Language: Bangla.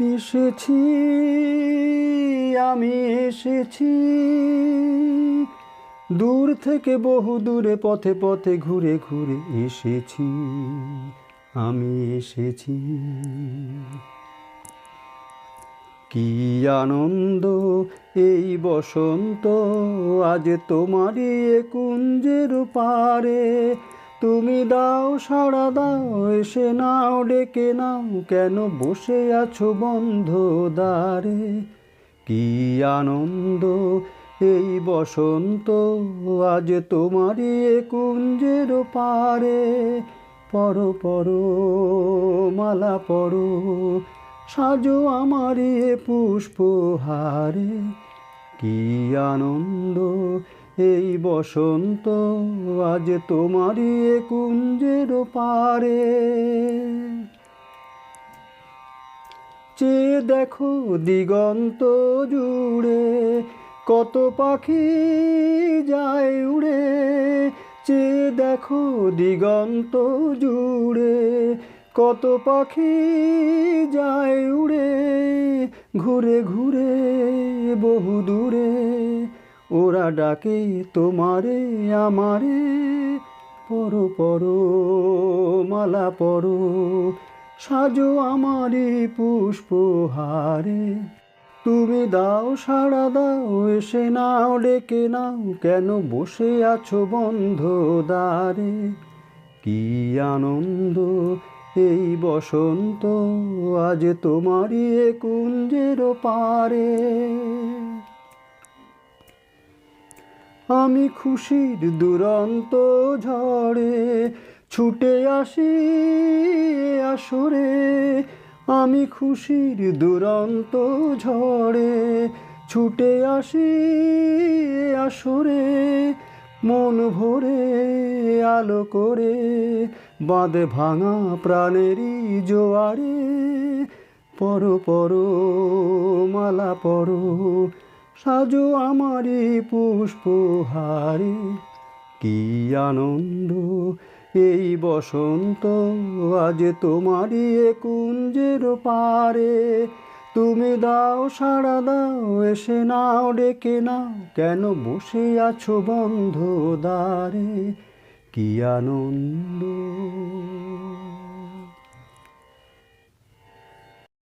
এসেছি, আমি এসেছি। দূর থেকে বহু দূরে পথে পথে ঘুরে ঘুরে এসেছি, আমি এসেছি। কি আনন্দ এই বসন্ত, আজ তোমারই কুঞ্জের পারে। তুমি দাও, সাড়া দাও, এসে নাও, ডেকে নাও, কেন বসে আছো বন্ধ দ্বারে কি আনন্দ এই বসন্ত, আজ তোমারই কুঞ্জের পারে। পর পর মালা পরো, সাজো আমারে পুষ্পহারে। কি আনন্দ এই বসন্ত, আজ তোমারই কুঞ্জের পারে। চেয়ে দেখো দিগন্ত জুড়ে, কত পাখি যায় উড়ে। চেয়ে দেখো দিগন্ত জুড়ে, কত পাখি যায় উড়ে। ঘুরে ঘুরে বহু দূরে ওরা ডাকে তোমারে, আমারে। পরো পরো, মালা পরো, সাজো আমারে পুষ্পহারে। তুমি দাও, সাড়া দাও, এসে নাও, ডেকে নাও, কেন বসে আছো বন্ধ দ্বারে? কি আনন্দ এই বসন্ত, আজ তোমারই কুঞ্জের পারে। আমি খুশির দুরন্ত ঝড়ে ছুটে আসি আসরে। আমি খুশির দুরন্ত ঝড়ে ছুটে আসি আসরে। মন ভরে আলো করে বাঁধে ভাঙা প্রাণেরই জোয়ারে। পর পর, মালা পর সাজো আমারই পুষ্পহারে। কি আনন্দ, এই বসন্ত, আজ তোমারই কুঞ্জের পারে। তুমি দাও, সাড়া দাও, এসে নাও, ডেকে নাও, কেন বসে আছো বন্ধ দ্বারে? কি আনন্দ